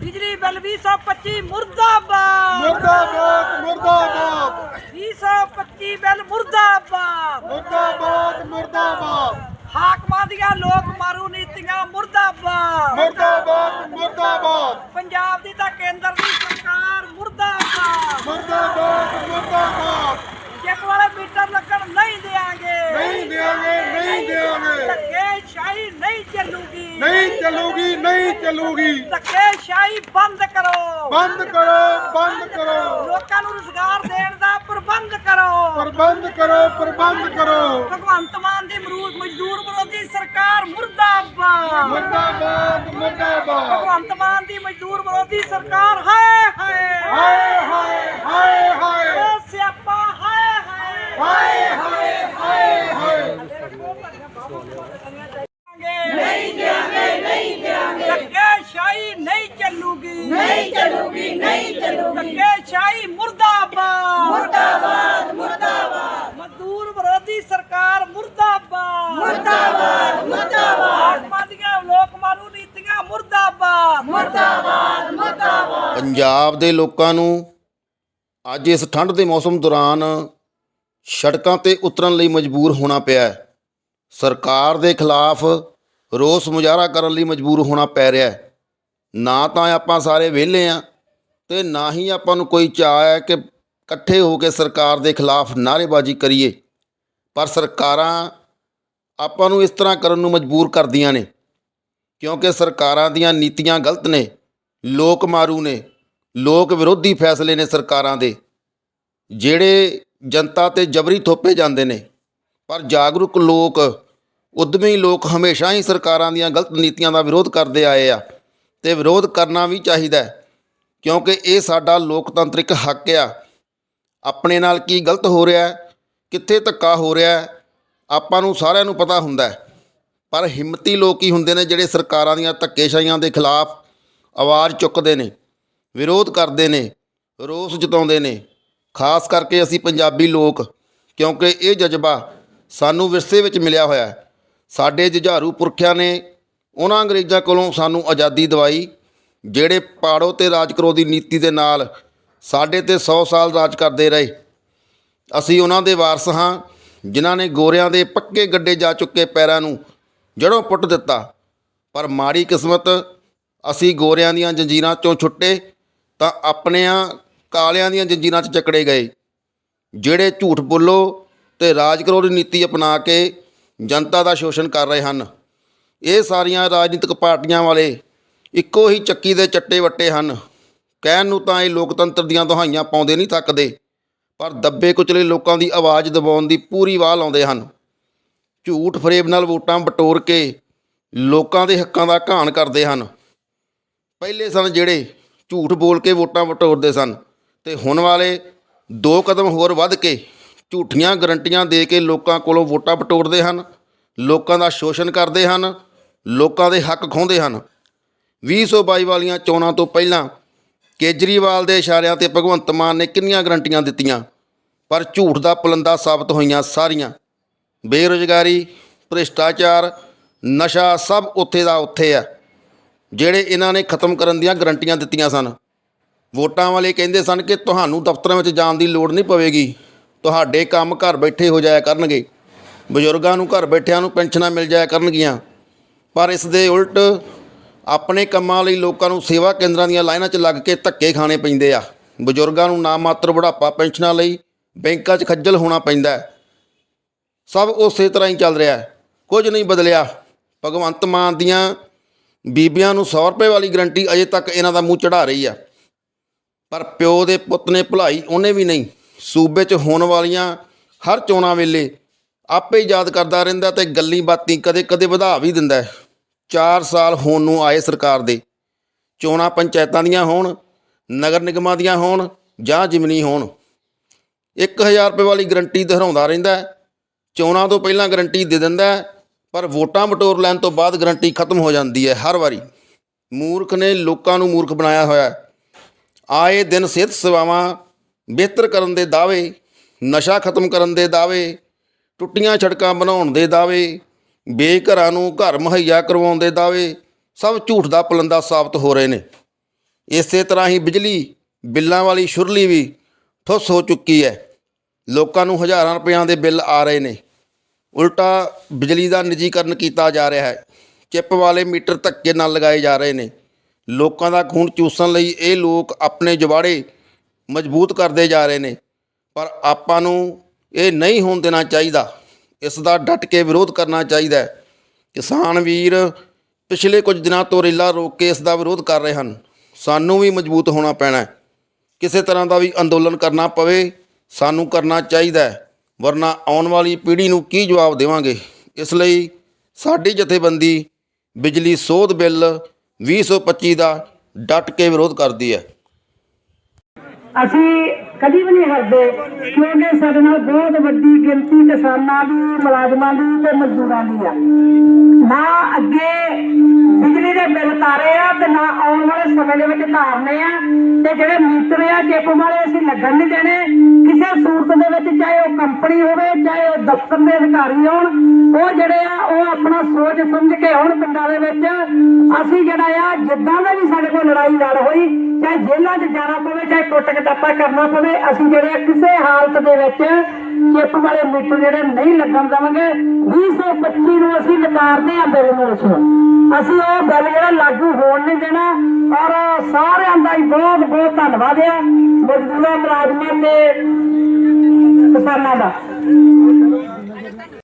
ਬਿਜਲੀ ਬਿੱਲ 225 ਮੁਰਦਾਬਾਦ। ਮੁਰਦਾਬਾਦ ਮੁਰਦਾਬਾਦ। 225 ਬਿੱਲ ਮੁਰਦਾਬਾਦ। ਮੁਰਦਾਬਾਦ ਮੁਰਦਾਬਾਦ। ਹਾਕਮਾਂ ਦੀਆਂ ਲੋਕ ਮਾਰੂ ਨੀਤੀਆਂ ਮੁਰਦਾਬਾਦ। ਮੁਰਦਾਬਾਦ ਮੁਰਦਾਬਾਦ। ਪੰਜਾਬ ਦੀ ਤਾਂ ਕੇਂਦਰ ਦੀ ਸਰਕਾਰ ਮੁਰਦਾਬਾਦ। ਮੁਰਦਾਬਾਦ ਮੁਰਦਾਬਾਦ। ਚੈੱਕ ਵਾਲੇ ਮੀਟਰ ਲੱਗਣ ਨਹੀਂ ਦੇਾਂਗੇ ਨਹੀਂ ਦੇਵਾਂਗੇ ਨਹੀਂ ਦੇਵਾਂਗੇ ਧੱਕੇ ਸ਼ਾਹੀ ਨਹੀਂ ਚੱਲੂਗੀ ਨਹੀਂ ਚੱਲੂਗੀ ਨਹੀਂ ਚੱਲੂਗੀ। ਧੱਕੇ ਸ਼ਾਹੀ ਬੰਦ ਕਰੋ। ਬੰਦ ਕਰੋ ਬੰਦ ਕਰੋ। ਲੋਕਾਂ ਨੂੰ ਰੁਜ਼ਗਾਰ ਦੇਣ ਦਾ ਪ੍ਰਬੰਧ ਕਰੋ। ਪ੍ਰਬੰਧ ਕਰੋ ਪ੍ਰਬੰਧ ਕਰੋ। ਭਗਵੰਤ ਮਾਨ ਦੀ ਮਰੂਦ ਮਜ਼ਦੂਰ ਵਿਰੋਧੀ ਸਰਕਾਰ ਮੁਰਦਾਬਾਦ। ਮੁਰਦਾਬਾਦ ਮੁਰਦਾਬਾਦ। ਭਗਵੰਤ ਮਾਨ ਦੀ ਮਜ਼ਦੂਰ ਵਿਰੋਧੀ ਸਰਕਾਰ ਹਾਏ ਹਾਏ ਹਾਏ। ਹਾਏ ਹਾਏ ਹਾਏ ਉਹ ਸਿਆਪਾ ਹਾਏ ਹਾਏ ਹਾਏ ਹਾਏ ਹਾਏ ਹਾਏ ਨਹੀਂ ਦਿਆਂਗੇ ਨਹੀਂ ਦਿਆਂਗੇ ਧੱਕੇ ਸ਼ਾਹੀ ਨਹੀਂ ਚੱਲੂਗੀ ਨਹੀਂ ਚੱਲੂਗੀ ਨਹੀਂ ਚੱਲੂਗੀ ਧੱਕੇ ਸ਼ਾਹੀ ਮੁਰਦਾਬਾਦ। ਮੁਰਦਾਬਾਦ ਮੁਰਦਾਬਾਦ। ਮਜ਼ਦੂਰ ਵਿਰੋਧੀ ਸਰਕਾਰ ਮੁਰਦਾਬਾਦ। ਮੁਰਦਾਬਾਦ ਮੁਰਦਾਬਾਦ। ਹਾਕਮਾਂ ਦੀਆਂ ਲੋਕ ਮਾਰੂ ਨੀਤੀਆਂ ਮੁਰਦਾਬਾਦ। ਮੁਰਦਾਬਾਦ ਮੁਰਦਾਬਾਦ। ਪੰਜਾਬ ਦੇ ਲੋਕਾਂ ਨੂੰ ਅੱਜ ਇਸ ਠੰਡ ਦੇ ਮੌਸਮ ਦੌਰਾਨ ਸੜਕਾਂ ਤੇ ਉਤਰਨ ਲਈ ਮਜਬੂਰ ਹੋਣਾ ਪਿਆ ਹੈ। ਸਰਕਾਰ ਦੇ ਖਿਲਾਫ ਰੋਸ ਮੁਜ਼ਾਹਰਾ ਕਰਨ ਲਈ ਮਜਬੂਰ ਹੋਣਾ ਪੈ ਰਿਹਾ ਹੈ। ਨਾ ਤਾਂ ਆਪਾਂ ਸਾਰੇ ਵਿਹਲੇ ਆ ਤੇ ਨਾ ਹੀ ਆਪਾਂ ਨੂੰ ਕੋਈ ਚਾਅ ਹੈ ਕਿ ਇਕੱਠੇ ਹੋ ਕੇ ਸਰਕਾਰ ਦੇ ਖਿਲਾਫ ਨਾਅਰੇਬਾਜ਼ੀ ਕਰੀਏ। ਪਰ ਸਰਕਾਰਾਂ ਆਪਾਂ ਨੂੰ ਇਸ ਤਰ੍ਹਾਂ ਕਰਨ ਨੂੰ ਮਜਬੂਰ ਕਰਦੀਆਂ ਨੇ, ਕਿਉਂਕਿ ਸਰਕਾਰਾਂ ਦੀਆਂ ਨੀਤੀਆਂ ਗਲਤ ਨੇ, ਲੋਕ ਮਾਰੂ ਨੇ, ਲੋਕ ਵਿਰੋਧੀ ਫੈਸਲੇ ਨੇ ਸਰਕਾਰਾਂ ਦੇ, ਜਿਹੜੇ ਜਨਤਾ ਤੇ ਜਬਰੀ ਥੋਪੇ ਜਾਂਦੇ ਨੇ। ਪਰ ਜਾਗਰੂਕ ਲੋਕ, ਉਦਮੀ ਲੋਕ ਹਮੇਸ਼ਾ ਹੀ ਸਰਕਾਰਾਂ ਦੀਆਂ ਗਲਤ ਨੀਤੀਆਂ ਦਾ ਵਿਰੋਧ ਕਰਦੇ ਆਏ ਆ, ਤੇ ਵਿਰੋਧ ਕਰਨਾ ਵੀ ਚਾਹੀਦਾ ਹੈ। ਕਿਉਂਕਿ ਇਹ ਸਾਡਾ ਲੋਕਤੰਤਰਿਕ ਹੱਕ ਆ। ਆਪਣੇ ਨਾਲ ਕੀ ਗਲਤ ਹੋ ਰਿਹਾ ਕਿੱਥੇ ਧੱਕਾ ਹੋ ਰਿਹਾ ਆਪਾਂ ਨੂੰ ਸਾਰਿਆਂ ਨੂੰ ਪਤਾ ਹੁੰਦਾ ਪਰ ਹਿੰਮਤੀ ਲੋਕ ਹੀ ਹੁੰਦੇ ਨੇ ਜਿਹੜੇ ਸਰਕਾਰਾਂ ਦੀਆਂ ਧੱਕੇਸ਼ਾਹੀਆਂ ਦੇ ਖਿਲਾਫ ਆਵਾਜ਼ ਚੁੱਕਦੇ ਨੇ, ਵਿਰੋਧ ਕਰਦੇ ਨੇ, ਰੋਸ ਜਤਾਉਂਦੇ ਨੇ। ਖਾਸ ਕਰਕੇ ਅਸੀਂ ਪੰਜਾਬੀ ਲੋਕ, ਕਿਉਂਕਿ ਇਹ ਜਜ਼ਬਾ ਸਾਨੂੰ ਵਿਰਸੇ ਵਿੱਚ ਮਿਲਿਆ ਹੋਇਆ ਹੈ। ਸਾਡੇ ਜੁਝਾਰੂ ਪੁਰਖਿਆਂ ਨੇ ਉਹਨਾਂ ਅੰਗਰੇਜ਼ਾਂ ਕੋਲੋਂ ਸਾਨੂੰ ਆਜ਼ਾਦੀ ਦਿਵਾਈ। ਜਿਹੜੇ ਪਾੜੋ ਤੇ ਰਾਜ ਕਰੋ ਦੀ ਨੀਤੀ ਦੇ ਨਾਲ ਸਾਡੇ ਤੇ 100 ਸਾਲ ਰਾਜ ਕਰਦੇ ਰਹੇ। ਅਸੀਂ ਉਹਨਾਂ ਦੇ ਵਾਰਸ ਹਾਂ, ਜਿਨ੍ਹਾਂ ਨੇ ਗੋਰਿਆਂ ਦੇ ਪੱਕੇ ਗੱਡੇ ਜਾ ਚੁੱਕੇ ਪੈਰਾਂ ਨੂੰ ਜੜੋਂ ਪੁੱਟ ਦਿੱਤਾ। ਪਰ ਮਾੜੀ ਕਿਸਮਤ ਅਸੀਂ ਗੋਰਿਆਂ ਦੀਆਂ ਜੰਜੀਰਾਂ ਚੋਂ ਛੁੱਟੇ ਤਾਂ ਆਪਣਿਆਂ ਕਾਲਿਆਂ ਦੀਆਂ ਜੰਜੀਰਾਂ 'ਚ ਚੱਕੜੇ ਗਏ। ਜਿਹੜੇ ਝੂਠ ਬੋਲੋ ਤੇ ਰਾਜ ਕਰੋ ਦੀ ਨੀਤੀ ਅਪਣਾ ਕੇ ਜਨਤਾ ਦਾ ਸ਼ੋਸ਼ਣ ਕਰ ਰਹੇ ਹਨ। ਇਹ ਸਾਰੀਆਂ ਰਾਜਨੀਤਿਕ ਪਾਰਟੀਆਂ ਵਾਲੇ ਇੱਕੋ ਹੀ ਚੱਕੀ ਦੇ ਚੱਟੇ ਵੱਟੇ ਹਨ। ਕਹਿਣ ਨੂੰ ਤਾਂ ਇਹ ਲੋਕਤੰਤਰ ਦੀਆਂ ਦੁਹਾਈਆਂ ਪਾਉਂਦੇ ਨਹੀਂ ਥੱਕਦੇ, ਪਰ ਦੱਬੇ ਕੁਚਲੇ ਲੋਕਾਂ ਦੀ ਆਵਾਜ਼ ਦਬਾਉਣ ਦੀ ਪੂਰੀ ਵਾਹ ਲਾਉਂਦੇ ਹਨ। ਝੂਠ ਫਰੇਬ ਨਾਲ ਵੋਟਾਂ ਬਟੋਰ ਕੇ ਲੋਕਾਂ ਦੇ ਹੱਕਾਂ ਦਾ ਘਾਣ ਕਰਦੇ ਹਨ। ਪਹਿਲੇ ਸਨ ਜਿਹੜੇ ਝੂਠ ਬੋਲ ਕੇ ਵੋਟਾਂ ਬਟੋਰਦੇ ਸਨ ਤੇ ਹੁਣ ਵਾਲੇ ਦੋ ਕਦਮ ਹੋਰ ਵੱਧ ਕੇ ਝੂਠੀਆਂ ਗਰੰਟੀਆਂ ਦੇ ਕੇ ਲੋਕਾਂ ਕੋਲੋਂ ਵੋਟਾਂ ਬਟੋਰਦੇ ਹਨ। ਲੋਕਾਂ ਦਾ ਸ਼ੋਸ਼ਣ ਕਰਦੇ ਹਨ। ਲੋਕਾਂ ਦੇ ਹੱਕ ਖੋਹਦੇ ਹਨ। 2022 ਵਾਲੀਆਂ ਚੋਣਾਂ ਤੋਂ ਪਹਿਲਾਂ ਕੇਜਰੀਵਾਲ ਦੇ ਇਸ਼ਾਰਿਆਂ ਤੇ ਭਗਵੰਤ ਮਾਨ ਨੇ ਕਿੰਨੀਆਂ ਗਰੰਟੀਆਂ ਦਿੱਤੀਆਂ? ਪਰ ਝੂਠ ਦਾ ਪਲੰਦਾ ਸਾਬਤ ਹੋਈਆਂ ਸਾਰੀਆਂ। ਬੇਰੁਜ਼ਗਾਰੀ, ਭ੍ਰਿਸ਼ਟਾਚਾਰ, ਨਸ਼ਾ ਸਭ ਉੱਥੇ ਦਾ ਉੱਥੇ ਆ, ਜਿਹੜੇ ਇਹਨਾਂ ਨੇ ਖਤਮ ਕਰਨ ਦੀਆਂ ਗਰੰਟੀਆਂ ਦਿੱਤੀਆਂ ਸਨ। ਵੋਟਾਂ ਵਾਲੇ ਕਹਿੰਦੇ ਸਨ ਕਿ ਤੁਹਾਨੂੰ ਦਫ਼ਤਰਾਂ ਵਿੱਚ ਜਾਣ ਦੀ ਲੋੜ ਨਹੀਂ ਪਵੇਗੀ। ਤੁਹਾਡੇ ਕੰਮ ਘਰ ਬੈਠੇ ਹੋ ਜਾਇਆ ਕਰਨਗੇ। ਬਜ਼ੁਰਗਾਂ ਨੂੰ ਘਰ ਬੈਠਿਆਂ ਨੂੰ ਪੈਨਸ਼ਨਾਂ ਮਿਲ ਜਾਇਆ ਕਰਨਗੀਆਂ। ਪਰ ਇਸ ਦੇ ਉਲਟ ਆਪਣੇ ਕੰਮਾਂ ਲਈ ਲੋਕਾਂ ਨੂੰ ਸੇਵਾ ਕੇਂਦਰਾਂ ਦੀਆਂ ਲਾਈਨਾਂ 'ਚ ਲੱਗ ਕੇ ਧੱਕੇ ਖਾਣੇ ਪੈਂਦੇ ਆ। ਬਜ਼ੁਰਗਾਂ ਨੂੰ ਨਾ ਮਾਤਰ ਬੁਢਾਪਾ ਪੈਨਸ਼ਨਾਂ ਲਈ ਬੈਂਕਾਂ 'ਚ ਖੱਜਲ ਹੋਣਾ ਪੈਂਦਾ ਸਭ ਉਸੇ ਤਰ੍ਹਾਂ ਹੀ ਚੱਲ ਰਿਹਾ ਹੈ। ਕੁਝ ਨਹੀਂ ਬਦਲਿਆ। ਭਗਵੰਤ ਮਾਨ ਦੀਆਂ ਬੀਬੀਆਂ ਨੂੰ 100 ਰੁਪਏ ਵਾਲੀ ਗਰੰਟੀ ਅਜੇ ਤੱਕ ਇਹਨਾਂ ਦਾ ਮੂੰਹ ਚੜਾ ਰਹੀ ਆ। ਪਰ ਪਿਓ ਦੇ ਪੁੱਤ ਨੇ ਭਲਾਈ ਉਹਨੇ ਵੀ ਨਹੀਂ। ਸੂਬੇ 'ਚ ਹੋਣ ਵਾਲੀਆਂ ਹਰ ਚੋਣਾਂ ਵੇਲੇ ਆਪੇ ਹੀ ਯਾਦ ਕਰਦਾ ਰਹਿੰਦਾ ਤੇ ਗੱਲੀ ਬਾਤੀ ਕਦੇ ਕਦੇ ਵਧਾ ਵੀ ਦਿੰਦਾ 4 ਸਾਲ ਹੋਣ ਨੂੰ ਆਏ ਸਰਕਾਰ ਦੇ। ਚੋਣਾਂ ਪੰਚਾਇਤਾਂ ਦੀਆਂ ਹੋਣ ਨਗਰ ਨਿਗਮਾਂ ਦੀਆਂ ਹੋਣ ਜਾਂ ਜਿਮਨੀ ਹੋਣ। 1000 ਰੁਪਏ ਵਾਲੀ ਗਰੰਟੀ ਦੁਹਰਾਉਂਦਾ ਰਹਿੰਦਾ ਹੈ। ਚੋਣਾਂ ਤੋਂ ਪਹਿਲਾਂ ਗਰੰਟੀ ਦੇ ਦਿੰਦਾ ਹੈ, ਪਰ ਵੋਟਾਂ ਬਟੋਰ ਲੈਣ ਤੋਂ ਬਾਅਦ ਗਰੰਟੀ ਖਤਮ ਹੋ ਜਾਂਦੀ ਹੈ ਹਰ ਵਾਰੀ। ਮੂਰਖ ਨੇ ਲੋਕਾਂ ਨੂੰ ਮੂਰਖ ਬਣਾਇਆ ਹੋਇਆ ਹੈ। ਆਏ ਦਿਨ ਸਿਹਤ ਸੇਵਾਵਾਂ ਬਿਹਤਰ ਕਰਨ ਦੇ ਦਾਅਵੇ ਨਸ਼ਾ ਖਤਮ ਕਰਨ ਦੇ ਦਾਅਵੇ ਟੁੱਟੀਆਂ ਸੜਕਾਂ ਬਣਾਉਣ ਦੇ ਦਾਅਵੇ ਬੇਘਰਾਂ ਨੂੰ ਘਰ ਮੁਹੱਈਆ ਕਰਵਾਉਣ ਦੇ ਦਾਅਵੇ ਸਭ ਝੂਠ ਦਾ ਪਲੰਦਾ ਸਾਬਤ ਹੋ ਰਹੇ ਨੇ। ਇਸੇ ਤਰ੍ਹਾਂ ਹੀ ਬਿਜਲੀ ਬਿੱਲਾਂ ਵਾਲੀ ਸ਼ੁਰਲੀ ਵੀ ਠੁੱਸ ਹੋ ਚੁੱਕੀ ਹੈ। ਲੋਕਾਂ ਨੂੰ ਹਜ਼ਾਰਾਂ ਰੁਪਇਆਂ ਦੇ ਬਿੱਲ ਆ ਰਹੇ ਨੇ। ਉਲਟਾ ਬਿਜਲੀ ਦਾ ਨਿੱਜੀਕਰਨ ਕੀਤਾ ਜਾ ਰਿਹਾ ਹੈ। ਚਿੱਪ ਵਾਲੇ ਮੀਟਰ ਧੱਕੇ ਨਾਲ ਲਗਾਏ ਜਾ ਰਹੇ ਨੇ। ਲੋਕਾਂ ਦਾ ਖੂਨ ਚੂਸਣ ਲਈ ਇਹ ਲੋਕ ਆਪਣੇ ਜਵਾੜੇ ਮਜ਼ਬੂਤ ਕਰਦੇ ਜਾ ਰਹੇ ਨੇ। ਪਰ ਆਪਾਂ ਨੂੰ ਇਹ ਨਹੀਂ ਹੋਣ ਦੇਣਾ ਚਾਹੀਦਾ। ਇਸ ਦਾ ਡਟ ਕੇ ਵਿਰੋਧ ਕਰਨਾ ਚਾਹੀਦਾ ਹੈ। ਕਿਸਾਨ ਵੀਰ ਪਿਛਲੇ ਕੁਝ ਦਿਨਾਂ ਤੋਂ ਰੇਲਾ ਰੋਕ ਕੇ ਇਸ ਦਾ ਵਿਰੋਧ ਕਰ ਰਹੇ ਹਨ। ਸਾਨੂੰ ਵੀ ਮਜ਼ਬੂਤ ਹੋਣਾ ਪੈਣਾ ਹੈ। ਕਿਸੇ ਤਰ੍ਹਾਂ ਦਾ ਵੀ ਅੰਦੋਲਨ ਕਰਨਾ ਪਵੇ, ਸਾਨੂੰ ਕਰਨਾ ਚਾਹੀਦਾ ਹੈ। ਵਰਨਾ ਆਉਣ ਵਾਲੀ ਪੀੜ੍ਹੀ ਨੂੰ ਕੀ ਜਵਾਬ ਦੇਵਾਂਗੇ? ਇਸ ਲਈ ਸਾਡੀ ਜਥੇਬੰਦੀ ਬਿਜਲੀ ਸੋਧ ਬਿੱਲ 2025 ਦਾ ਡਟ ਕੇ ਵਿਰੋਧ ਕਰਦੀ ਹੈ। ਅਸੀਂ ਕਦੀ ਵੀ ਨਹੀਂ ਹਟਦੇ, ਕਿਉਂਕਿ ਸਾਡੇ ਨਾਲ ਬਹੁਤ ਵੱਡੀ ਗਿਣਤੀ ਕਿਸਾਨਾਂ ਦੀ, ਮੁਲਾਜ਼ਮਾਂ ਦੀ ਤੇ ਮਜ਼ਦੂਰਾਂ ਦੀ ਆ। ਨਾ ਅੱਗੇ ਬਿਜਲੀ ਦੇ ਬਿੱਲ ਤਾਰੇ ਆ ਤੇ ਨਾ ਆਉਣ ਵਾਲੇ ਸਮੇਂ ਦੇ ਵਿੱਚ ਤਾਰਨੇ ਆ ਤੇ ਜਿਹੜੇ ਮੀਟਰ ਆ ਚਿੱਪ ਵਾਲੇ ਅਸੀਂ ਲੱਗਣ ਨਹੀਂ ਦੇਣੇ। ਕਿਸੇ ਸੂਰਤ ਦੇ ਵਿੱਚ ਚਾਹੇ ਉਹ ਕੰਪਨੀ ਹੋਵੇ, ਚਾਹੇ ਉਹ ਦਫ਼ਤਰ ਦੇ ਅਧਿਕਾਰੀ ਹੋਣ, ਉਹ ਜਿਹੜੇ ਆ, ਉਹ ਆਪਣਾ ਸੋਚ ਸਮਝ ਕੇ ਹੁਣ ਪਿੰਡਾਂ ਦੇ ਵਿੱਚ। ਅਸੀਂ ਜਿਹੜਾ ਆ, ਜਿੱਦਾਂ ਦਾ ਵੀ ਸਾਡੇ ਕੋਲ ਲੜਾਈ ਲੜ ਹੋਈ ਚਾਹੇ ਜੇਲ੍ਹਾਂ 'ਚ ਜਾਣਾ ਪਵੇ, ਚਾਹੇ ਕੁੱਟ ਕਟਾਪਾ ਕਰਨਾ ਪਵੇ, ਅਸੀਂ ਜਿਹੜੇ ਕਿਸੇ ਹਾਲਤ ਦੇ ਵਿੱਚ ਚਿੱਪ ਵਾਲੇ ਮੀਟਰ ਜਿਹੜੇ ਨਹੀਂ ਲੱਗਣ ਦੇਵਾਂਗੇ 2025 ਨੂੰ ਅਸੀਂ ਨਕਾਰਦੇ ਆ ਬਿੱਲ ਨੂੰ ਉਸ ਨੂੰ ਅਸੀਂ ਉਹ ਬਿੱਲ ਜਿਹੜਾ ਲਾਗੂ ਹੋਣ ਨਹੀਂ ਦੇਣਾ, ਔਰ ਸਾਰਿਆਂ ਦਾ ਹੀ ਬਹੁਤ ਬਹੁਤ ਧੰਨਵਾਦ ਆ। ਮਜ਼ਦੂਰਾਂ, ਮੁਲਾਜ਼ਮਾਂ ਤੇ ਕਿਸਾਨਾਂ ਦਾ।